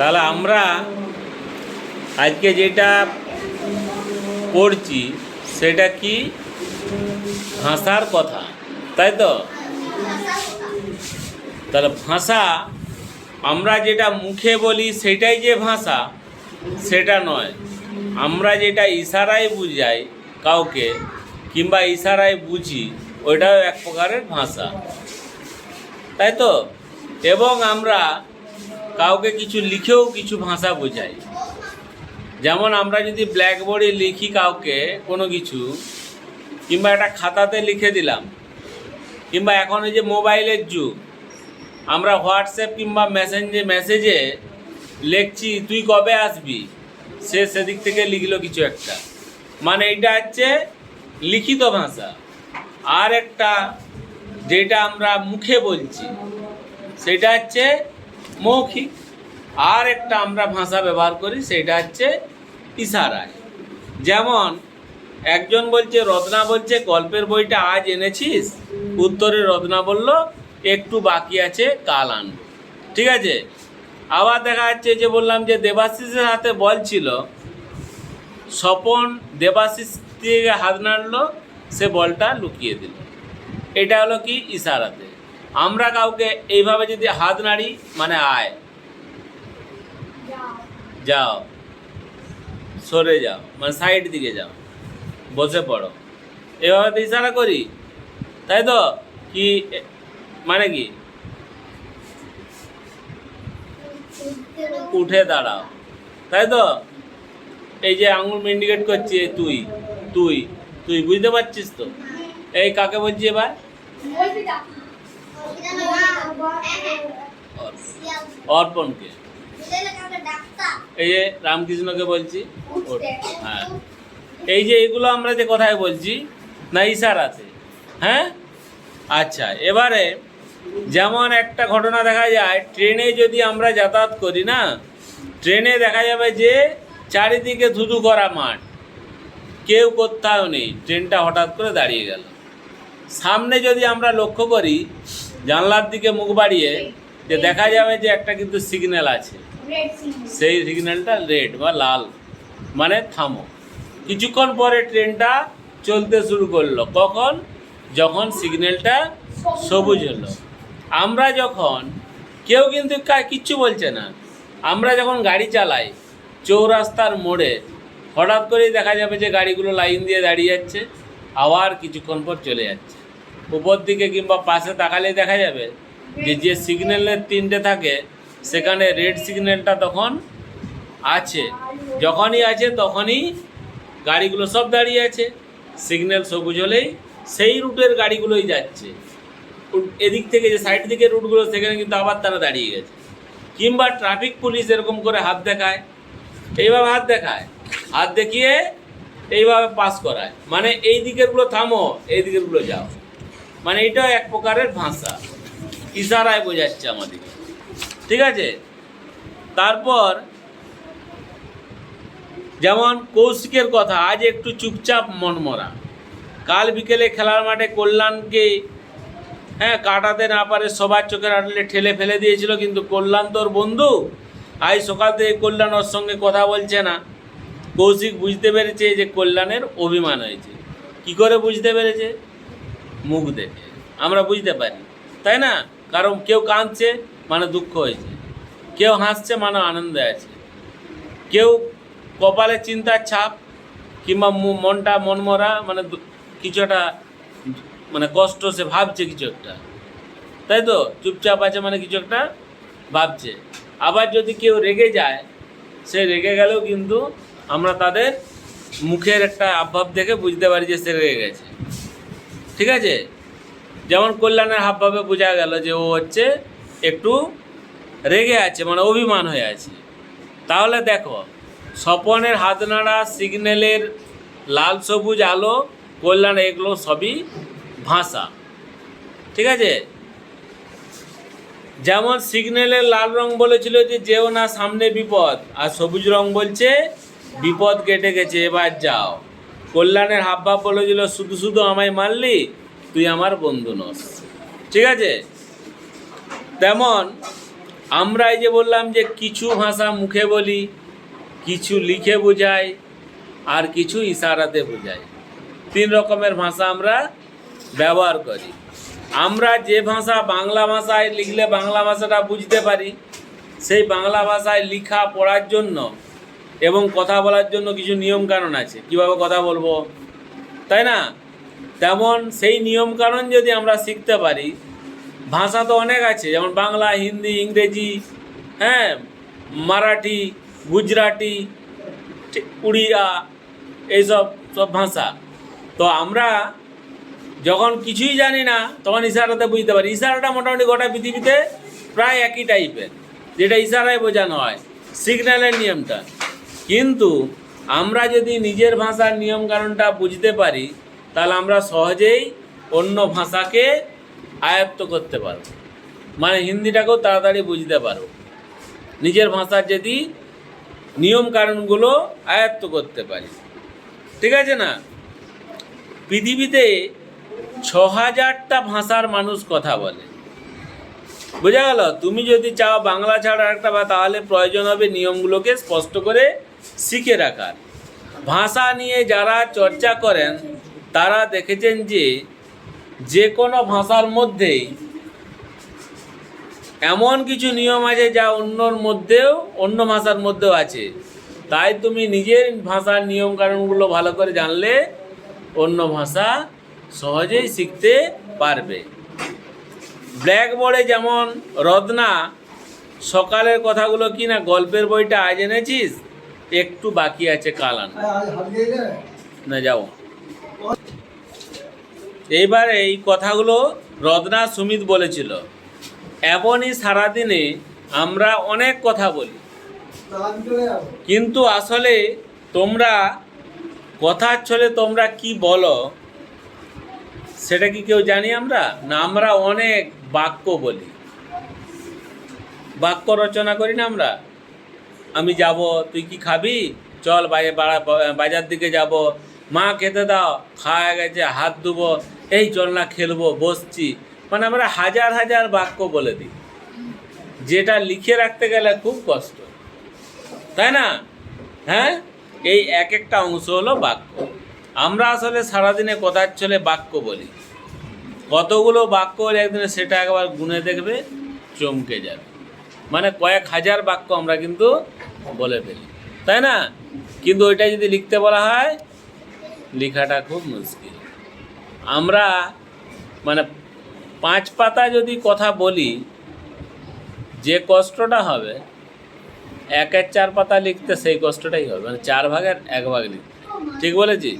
তাহলে আমরা আজকে যেটা পড়ছি, সেটা কি? ভাষার কথা, তাই তো? তাহলে ভাষা, আমরা যেটা মুখে বলি সেটাই যে ভাষা, সেটা নয়। আমরা যেটা ইশারায় বুঝাই কাউকে কিংবা ইশারায় বুঝি ওইটাও এক প্রকারের ভাষা। তাই তো? এবং আমরা কাউকে কিছু লিখেও কিছু ভাষা বোঝাই যেমন আমরা যদি ব্ল্যাকবোর্ডে লিখি কাউকে কোনো কিছু, কিংবা একটা খাতাতে লিখে দিলাম, কিংবা এখন এই যে মোবাইলের যুগ, আমরা হোয়াটসঅ্যাপ কিংবা মেসেঞ্জে মেসেজে লিখছি, তুই কবে আসবি? সে সেদিক থেকে লিখলো কিছু একটা। মানে এটা হচ্ছে লিখিত ভাষা। আর একটা যেটা আমরা মুখে বলছি, সেটা হচ্ছে মৌখিক। আর একটা আমরা ভাষা ব্যবহার করি, সেটা হচ্ছে ইশারায়। যেমন, একজন বলছে, রত্না বলছে, গল্পের বইটা আজ এনেছিস? উত্তরে রত্না বলল, একটু বাকি আছে, কাল আনব। ঠিক আছে? আবার দেখা যাচ্ছে যে বললাম যে দেবাশিসের হাতে বল ছিল। স্বপন দেবাশিস থেকে হাত নাড়লো, সে বলটা লুকিয়ে দিল। এটা হলো কি? ইশারাতে। আমরা কাউকে এইভাবে যদি হাত নাড়ি মানে আয়। যাও। সরে যাও। মানে সাইড দিকে যাও। বসে পড়ো। এভাবে তো ইশারা করি। তাই তো? কি মানে কি? উঠে দাঁড়াও। তাই তো? এই যে আঙুল ইন্ডিকেট করছি তুই তুই তুই বুঝতে পারছিস তো? এই কাকে বলছি এবার? অর্পণকে। এই যে রামকৃষ্ণকে বলছি হ্যাঁ। এই যে এগুলো আমরা যে কথায় বলছি না ইশারাতে হ্যাঁ? আচ্ছা এবারে যেমন একটা ঘটনা দেখা যায় ট্রেনে যদি আমরা যাতায়াত করি না ট্রেনে দেখা যাবে যে চারিদিকে ধুধু করা মাঠ। কেউ কোথাও নেই। ট্রেনটা হঠাৎ করে দাঁড়িয়ে গেল। সামনে যদি আমরা লক্ষ্য করি জানলার দিকে মুখ বাড়িয়ে যে দেখা যাবে যে একটা কিন্তু সিগন্যাল আছে। সেই সিগন্যালটা রেড বা লাল। মানে থামো। কিছুক্ষণ পরে ট্রেনটা চলতে শুরু করল। কখন? যখন সিগন্যালটা সবুজ হলো। আমরা যখন, কেউ কিন্তু কিচ্ছু বলছে না। আমরা যখন গাড়ি চালাই, চৌরাস্তার মোড়ে, হঠাৎ করেই দেখা যাবে যে গাড়িগুলো লাইন দিয়ে দাঁড়িয়ে যাচ্ছে। আবার কিছুক্ষণ পর চলে যাচ্ছে। উপর দিকে কিংবা পাশে তাকালেই দেখা যাবে যে যে সিগন্যালের তিনটে থাকে, সেখানে রেড সিগন্যালটা তখন আছে। যখনই আছে তখনই গাড়িগুলো সব দাঁড়িয়ে আছে। সিগন্যাল সবুজ হলেই সেই রুটের গাড়িগুলোই যাচ্ছে। এদিক থেকে যে সাইড দিকে রুটগুলো, সেখানে কিন্তু আবার তারা দাঁড়িয়ে গেছে। কিংবা ট্রাফিক পুলিশ এরকম করে হাত দেখায়, এইভাবে হাত দেখায়। হাত দেখিয়ে এইভাবে পাস করায়। মানে এই দিকেরগুলো থামো, এই দিকেরগুলো যাও। মানে এটাও এক প্রকারের ভাষা। ইশারায় বোঝাচ্ছে আমাদেরকে। ঠিক আছে? তারপর, যেমন কৌশিকের কথা, আজ একটু চুপচাপ মনমরা কাল বিকেলে খেলার মাঠে কল্যাণকে হ্যাঁ কাটাতে না পারে সবার চোখের আটলে ঠেলে ফেলে দিয়েছিল, কিন্তু কল্যাণ তোর বন্ধু। আজ সকাল থেকে কল্যাণ ওর সঙ্গে কথা বলছে না। কৌশিক বুঝতে পেরেছে যে কল্যাণের অভিমান হয়েছে। কি করে বুঝতে পেরেছে? মুখ দেখে। আমরা বুঝতে পারি। তাই না? কারণ কেউ কাঁদছে মানে দুঃখ হয়েছে। কেউ হাসছে মানে আনন্দে আছে। কেউ কপালে চিন্তার ছাপ কিংবা মনটা মনমরা মানে কিছু একটা মানে কষ্ট সে ভাবছে কিছু একটা। তাই তো? চুপচাপ আছে মানে কিছু একটা ভাবছে। আবার যদি কেউ রেগে যায়, সে রেগে গেলেও কিন্তু আমরা তাদের মুখের একটা আভাব দেখে বুঝতে পারি যে সে রেগে গেছে। ঠিক আছে? যেমন কল্যাণের হাবভাবে বোঝা গেল যে ও হচ্ছে একটু রেগে আছে মানে অভিমান হয়ে আছে। তাহলে দেখো, স্বপনের হাত নাড়া সিগন্যালের লাল সবুজ আলো, কল্যাণ এগুলো সবই ভাষা। ঠিক আছে? যেমন সিগন্যালের লাল রং বলেছিল যে যেও না সামনে বিপদ, আর সবুজ রং বলছে, বিপদ কেটে গেছে, এবার যাও। কল্যাণের হাবভাব বলেছিল শুধু শুধু আমায় মারলি? তুই আমার বন্ধু নস। ঠিক আছে? তেমন আমরা এই যে বললাম যে কিছু ভাষা মুখে বলি, কিছু লিখে বোঝাই, আর কিছু ইশারাতে বোঝাই। তিন রকমের ভাষা আমরা ব্যবহার করি। আমরা যে ভাষা বাংলা ভাষায় লিখলে বাংলা ভাষাটা বুঝতে পারি, সেই বাংলা ভাষায় লেখা পড়ার জন্য এবং কথা বলার জন্য কিছু নিয়ম কানুন আছে। কীভাবে কথা বলব? তাই না? তেমন সেই নিয়ম কানুন যদি আমরা শিখতে পারি, ভাষা তো অনেক আছে, যেমন বাংলা, হিন্দি, ইংরেজি হ্যাঁ মারাঠি, গুজরাটি উড়িয়া, এইসব, সব ভাষা। তো আমরা যখন কিছুই জানি না, তখন ইশারাতে বুঝতে পারি। ইশারাটা মোটামুটি গোটা পৃথিবীতে প্রায় একই টাইপের যেটা ইশারায় বোঝানো হয়। সিগন্যালের নিয়মটা। কিন্তু আমরা যদি নিজের ভাষার নিয়ম কানুনটা বুঝতে পারি, তাহলে আমরা সহজেই অন্য ভাষাকে আয়ত্ত করতে পারব। মানে হিন্দিটাকেও তাড়াতাড়ি বুঝতে পারো নিজের ভাষার যদি নিয়ম কানুনগুলো আয়ত্ত করতে পারি। ঠিক আছে না? পৃথিবীতে ছ হাজারটা ভাষার মানুষ কথা বলে। বোঝা গেল? তুমি যদি চাও বাংলা ছাড়া একটা বা, তাহলে প্রয়োজন হবে নিয়মগুলোকে স্পষ্ট করে শিখে রাখার। ভাষা নিয়ে যারা চর্চা করেন, তারা দেখেছেন যে যে কোনো ভাষার মধ্যেই এমন কিছু নিয়ম আছে যা অন্যর মধ্যেও, অন্য ভাষার মধ্যেও আছে। তাই তুমি নিজের ভাষার নিয়ম কানুনগুলো ভালো করে জানলে, অন্য ভাষা সহজেই শিখতে পারবে। ব্ল্যাকবোর্ডে যেমন রত্না, সকালের কথাগুলো কি না গল্পের বইটা আজ এনেছিস? একটু বাকি আছে কাল আন না যাও। এইবার এই কথাগুলো রত্না সুমিত বলেছিল। এমনই সারাদিনে আমরা অনেক কথা বলি। কিন্তু আসলে তোমরা কথার ছলে তোমরা কি বলো সেটা কি কেউ জানি আমরা? না আমরা অনেক বাক্য বলি। বাক্য রচনা করি না আমরা? আমি যাব, তুই কি খাবি? চল বাজার দিকে যাব। মা খেতে দাও, খাওয়া গেছে, হাত ধুবো, এই চল না খেলব, বসছি। মানে আমরা হাজার হাজার বাক্য বলে দিই। যেটা লিখে রাখতে গেলে খুব কষ্ট। তাই না? হ্যাঁ? এই এক একটা অংশ হলো বাক্য। আমরা আসলে সারাদিনে কথার চলে বাক্য বলি। কতগুলো বাক্য হলে একদিনে সেটা একবার গুনে দেখবে, চমকে যাবে। মানে কয়েক হাজার বাক্য আমরা কিন্তু বলে ফেলি। তাই না? কিন্তু ওইটা যদি লিখতে বলা হয়, লেখাটা খুব মুশকিল। আমরা মানে পাঁচ পাতা যদি কথা বলি, যে কষ্টটা হবে, একের চার পাতা লিখতে সেই কষ্টটাই হবে। মানে চার ভাগের এক ভাগ লিখতে। ঠিক বলেছি